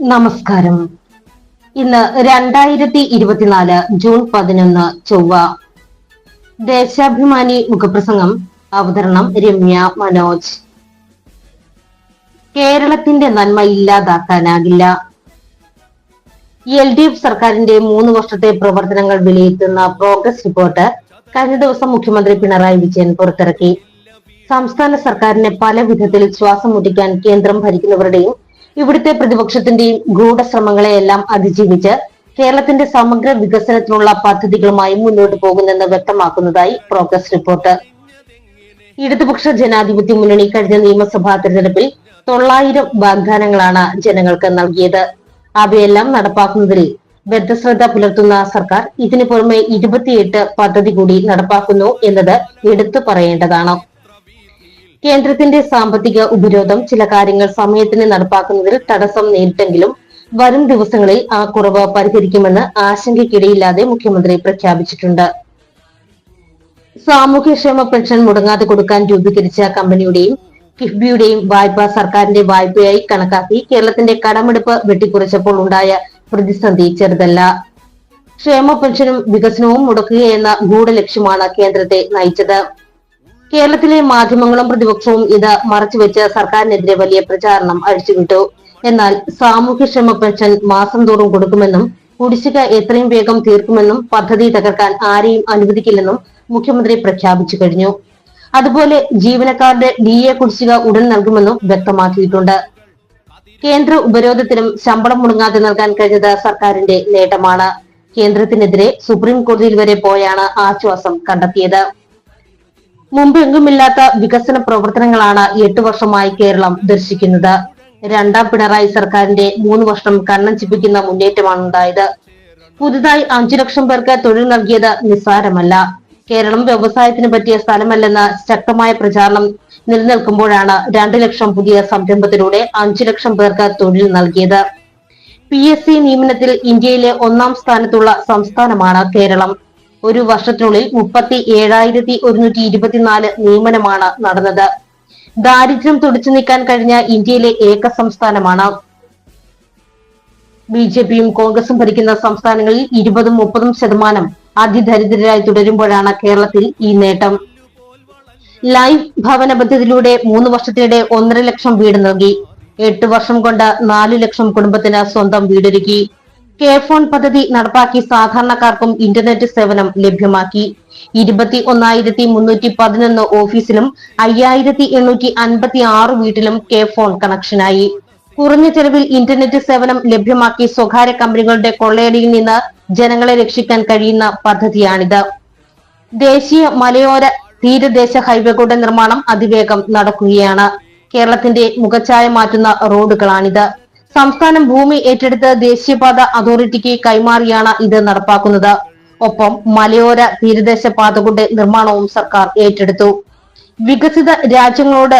നമസ്കാരം. ഇന്ന് രണ്ടായിരത്തി ഇരുപത്തിനാല് ജൂൺ പതിനൊന്ന് ചൊവ്വ. ദേശാഭിമാനി മുഖപ്രസംഗം അവതരണം രമ്യ മനോജ്. കേരളത്തിന്റെ നന്മ ഇല്ലാതാക്കാനാകില്ല. എൽ ഡി എഫ് സർക്കാരിന്റെ മൂന്ന് വർഷത്തെ പ്രവർത്തനങ്ങൾ വിലയിരുത്തുന്ന പ്രോഗ്രസ് റിപ്പോർട്ട് കഴിഞ്ഞ ദിവസം മുഖ്യമന്ത്രി പിണറായി വിജയൻ പുറത്തിറക്കി. സംസ്ഥാന സർക്കാരിനെ പല വിധത്തിൽ ശ്വാസം മുട്ടിക്കാൻ കേന്ദ്രം ഭരിക്കുന്നവരുടെയും ഇവിടുത്തെ പ്രതിപക്ഷത്തിന്റെയും ഗൂഢശ്രമങ്ങളെയെല്ലാം അതിജീവിച്ച് കേരളത്തിന്റെ സമഗ്ര വികസനത്തിനുള്ള പദ്ധതികളുമായി മുന്നോട്ട് പോകുന്നെന്ന് വ്യക്തമാക്കുന്നതായി പ്രോഗ്രസ് റിപ്പോർട്ട്. ഇടതുപക്ഷ ജനാധിപത്യ മുന്നണി കഴിഞ്ഞ നിയമസഭാ തെരഞ്ഞെടുപ്പിൽ തൊള്ളായിരം വാഗ്ദാനങ്ങളാണ് ജനങ്ങൾക്ക് നൽകിയത്. അവയെല്ലാം നടപ്പാക്കുന്നതിൽ ബദ്ധശ്രദ്ധ പുലർത്തുന്ന സർക്കാർ ഇതിനു പുറമെ ഇരുപത്തിയെട്ട് പദ്ധതി കൂടി നടപ്പാക്കുന്നു എന്നത് എടുത്തു പറയേണ്ടതാണ്. കേന്ദ്രത്തിന്റെ സാമ്പത്തിക ഉപരോധം ചില കാര്യങ്ങൾ സമയത്തിന് നടപ്പാക്കുന്നതിൽ തടസ്സം നേരിട്ടെങ്കിലും വരും ദിവസങ്ങളിൽ ആ കുറവ് പരിഹരിക്കുമെന്ന് ആശങ്കയ്ക്കിടയില്ലാതെ മുഖ്യമന്ത്രി പ്രഖ്യാപിച്ചിട്ടുണ്ട്. സാമൂഹ്യക്ഷേമ പെൻഷൻ മുടങ്ങാതെ കൊടുക്കാൻ രൂപീകരിച്ച കമ്പനിയുടെയും കിഫ്ബിയുടെയും വായ്പ സർക്കാരിന്റെ വായ്പയായി കണക്കാക്കി കേരളത്തിന്റെ കടമെടുപ്പ് വെട്ടിക്കുറച്ചപ്പോൾ ഉണ്ടായ പ്രതിസന്ധി ചെറുതല്ല. ക്ഷേമ പെൻഷനും വികസനവും മുടക്കുകയെന്ന ഗൂഢലക്ഷ്യമാണ് കേന്ദ്രത്തെ നയിച്ചത്. കേരളത്തിലെ മാധ്യമങ്ങളും പ്രതിപക്ഷവും ഇത് മറച്ചുവെച്ച് സർക്കാരിനെതിരെ വലിയ പ്രചാരണം അഴിച്ചുവിട്ടു. എന്നാൽ സാമൂഹ്യക്ഷേമ പെൻഷൻ മാസം തോറും കൊടുക്കുമെന്നും കുടിശ്ശിക എത്രയും വേഗം തീർക്കുമെന്നും പദ്ധതി തകർക്കാൻ ആരെയും അനുവദിക്കില്ലെന്നും മുഖ്യമന്ത്രി പ്രഖ്യാപിച്ചു കഴിഞ്ഞു. അതുപോലെ ജീവനക്കാരുടെ ഡി എ കുടിശ്ശിക ഉടൻ നൽകുമെന്നും വ്യക്തമാക്കിയിട്ടുണ്ട്. കേന്ദ്ര ഉപരോധത്തിനും ശമ്പളം മുടങ്ങാതെ നൽകാൻ കഴിഞ്ഞത് സർക്കാരിന്റെ നേട്ടമാണ്. കേന്ദ്രത്തിനെതിരെ സുപ്രീം കോടതിയിൽ വരെ പോയാണ് ആശ്വാസം കണ്ടെത്തിയത്. മുമ്പെങ്കുമില്ലാത്ത വികസന പ്രവർത്തനങ്ങളാണ് എട്ടു വർഷമായി കേരളം ദർശിക്കുന്നത്. രണ്ടാം പിണറായി സർക്കാരിന്റെ മൂന്ന് വർഷം കണ്ണം ചിപ്പിക്കുന്ന മുന്നേറ്റമാണ് ഉണ്ടായത്. പുതുതായി അഞ്ചു ലക്ഷം പേർക്ക് തൊഴിൽ നൽകിയത് നിസ്സാരമല്ല. കേരളം വ്യവസായത്തിന് പറ്റിയ സ്ഥലമല്ലെന്ന ശക്തമായ പ്രചാരണം നിലനിൽക്കുമ്പോഴാണ് രണ്ടു ലക്ഷം പുതിയ സംരംഭത്തിലൂടെ അഞ്ചു ലക്ഷം പേർക്ക് തൊഴിൽ നൽകിയത്. പി എസ് സി നിയമനത്തിൽ ഇന്ത്യയിലെ ഒന്നാം സ്ഥാനത്തുള്ള സംസ്ഥാനമാണ് കേരളം. ഒരു വർഷത്തിനുള്ളിൽ മുപ്പത്തി ഏഴായിരത്തി ഒരുന്നൂറ്റി ഇരുപത്തിനാല് നിയമനമാണ് നടന്നത്. ദാരിദ്ര്യം തുടിച്ചു നീക്കാൻ കഴിഞ്ഞ ഇന്ത്യയിലെ ഏക സംസ്ഥാനമാണ്. ബി ജെ പിയും കോൺഗ്രസും ഭരിക്കുന്ന സംസ്ഥാനങ്ങളിൽ ഇരുപതും മുപ്പതും ശതമാനം അതിദരിദ്രരായി തുടരുമ്പോഴാണ് കേരളത്തിൽ ഈ നേട്ടം. ലൈഫ് ഭവന പദ്ധതിയിലൂടെ മൂന്ന് വർഷത്തിനിടെ ഒന്നര ലക്ഷം വീട് നൽകി. എട്ട് വർഷം കൊണ്ട് നാലു ലക്ഷം കുടുംബത്തിന് സ്വന്തം വീടൊരുക്കി. കെ ഫോൺ പദ്ധതി നടപ്പാക്കി സാധാരണക്കാർക്കും ഇന്റർനെറ്റ് സേവനം ലഭ്യമാക്കി. ഇരുപത്തി ഒന്നായിരത്തി മുന്നൂറ്റി പതിനൊന്ന് ഓഫീസിലും അയ്യായിരത്തി എണ്ണൂറ്റി അൻപത്തി ആറ് വീട്ടിലും കെ ഫോൺ കണക്ഷനായി. കുറഞ്ഞ ചെലവിൽ ഇന്റർനെറ്റ് സേവനം ലഭ്യമാക്കി സ്വകാര്യ കമ്പനികളുടെ കൊള്ളയടിയിൽ നിന്ന് ജനങ്ങളെ രക്ഷിക്കാൻ കഴിയുന്ന പദ്ധതിയാണിത്. ദേശീയ മലയോര തീരദേശ ഹൈവേകളുടെ നിർമ്മാണം അതിവേഗം നടക്കുകയാണ്. കേരളത്തിന്റെ മുഖച്ഛായ മാറ്റുന്ന റോഡുകളാണിത്. സംസ്ഥാനം ഭൂമി ഏറ്റെടുത്ത് ദേശീയപാത അതോറിറ്റിക്ക് കൈമാറിയാണ് ഇത് നടപ്പാക്കുന്നത്. ഒപ്പം മലയോര തീരദേശ പാതകളുടെ നിർമ്മാണവും സർക്കാർ ഏറ്റെടുത്തു. വികസിത രാജ്യങ്ങളോട്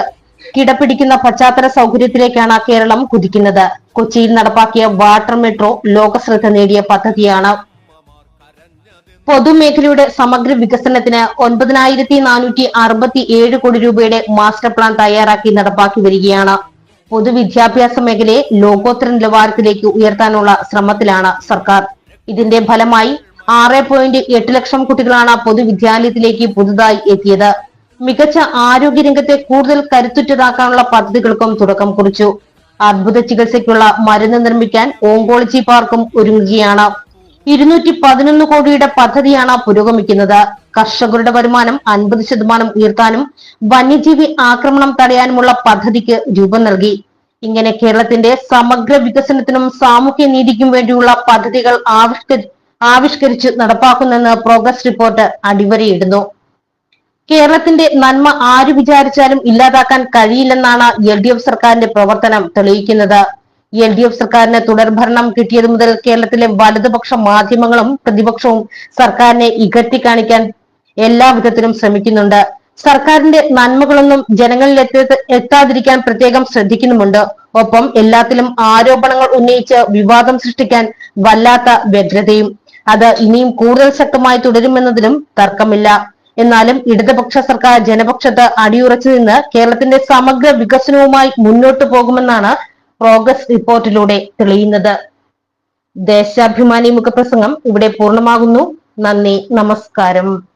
കിടപിടിക്കുന്ന പശ്ചാത്തല സൗകര്യത്തിലേക്കാണ് കേരളം കുതിക്കുന്നത്. കൊച്ചിയിൽ നടപ്പാക്കിയ വാട്ടർ മെട്രോ ലോകശ്രദ്ധ നേടിയ പദ്ധതിയാണ്. പൊതുമേഖലയുടെ സമഗ്ര വികസനത്തിന് ഒൻപതിനായിരത്തി നാനൂറ്റി അറുപത്തി ഏഴ് കോടി രൂപയുടെ മാസ്റ്റർ പ്ലാൻ തയ്യാറാക്കി നടപ്പാക്കി വരികയാണ്. പൊതുവിദ്യാഭ്യാസ മേഖലയെ ലോകോത്തര നിലവാരത്തിലേക്ക് ഉയർത്താനുള്ള ശ്രമത്തിലാണ് സർക്കാർ. ഇതിന്റെ ഫലമായി ആറ് പോയിന്റ് എട്ട് ലക്ഷം കുട്ടികളാണ് പൊതുവിദ്യാലയത്തിലേക്ക് പുതുതായി എത്തിയത്. മികച്ച ആരോഗ്യരംഗത്തെ കൂടുതൽ കരുത്തുറ്റതാക്കാനുള്ള പദ്ധതികൾക്കും തുടക്കം കുറിച്ചു. അർബുദ ചികിത്സയ്ക്കുള്ള മരുന്ന് നിർമ്മിക്കാൻ ഓങ്കോളജി പാർക്കും ഒരുങ്ങുകയാണ്. ഇരുന്നൂറ്റി പതിനൊന്ന് കോടിയുടെ പദ്ധതിയാണ് പുരോഗമിക്കുന്നത്. കർഷകരുടെ വരുമാനം അൻപത് ശതമാനം ഉയർത്താനും വന്യജീവി ആക്രമണം തടയാനുമുള്ള പദ്ധതിക്ക് രൂപം നൽകി. ഇങ്ങനെ കേരളത്തിന്റെ സമഗ്ര വികസനത്തിനും സാമൂഹ്യ നീതിക്കും വേണ്ടിയുള്ള പദ്ധതികൾ ആവിഷ്കരി ആവിഷ്കരിച്ച് നടപ്പാക്കുന്നെന്ന് പ്രോഗ്രസ് റിപ്പോർട്ട് അടിവരയിടുന്നു. കേരളത്തിന്റെ നന്മ ആര് വിചാരിച്ചാലും ഇല്ലാതാക്കാൻ കഴിയില്ലെന്നാണ് എൽ ഡി എഫ് സർക്കാരിന്റെ പ്രവർത്തനം തെളിയിക്കുന്നത്. എൽ ഡി എഫ് സർക്കാരിന് തുടർഭരണം കിട്ടിയത് മുതൽ കേരളത്തിലെ വലതുപക്ഷ മാധ്യമങ്ങളും പ്രതിപക്ഷവും സർക്കാരിനെ ഇകഴ്ത്തി കാണിക്കാൻ എല്ലാ വിധത്തിലും ശ്രമിക്കുന്നുണ്ട്. സർക്കാരിന്റെ നന്മകളൊന്നും ജനങ്ങളിൽ എത്ത- എത്താതിരിക്കാൻ പ്രത്യേകം ശ്രദ്ധിക്കുന്നുമുണ്ട്. ഒപ്പം എല്ലാത്തിലും ആരോപണങ്ങൾ ഉന്നയിച്ച് വിവാദം സൃഷ്ടിക്കാൻ വല്ലാത്ത വ്യഗ്രതയും അത് ഇനിയും കൂടുതൽ ശക്തമായി തുടരുമെന്നതിലും തർക്കമില്ല. എന്നാലും ഇടതുപക്ഷ സർക്കാർ ജനപക്ഷത്ത് അടിയുറച്ചു നിന്ന് കേരളത്തിന്റെ സമഗ്ര വികസനവുമായി മുന്നോട്ടു പോകുമെന്നാണ് പ്രോഗ്രസ് റിപ്പോർട്ടിലൂടെ തെളിയുന്നത്. ദേശാഭിമാനി മുഖപ്രസംഗം ഇവിടെ പൂർണമാകുന്നു. നന്ദി നമസ്കാരം.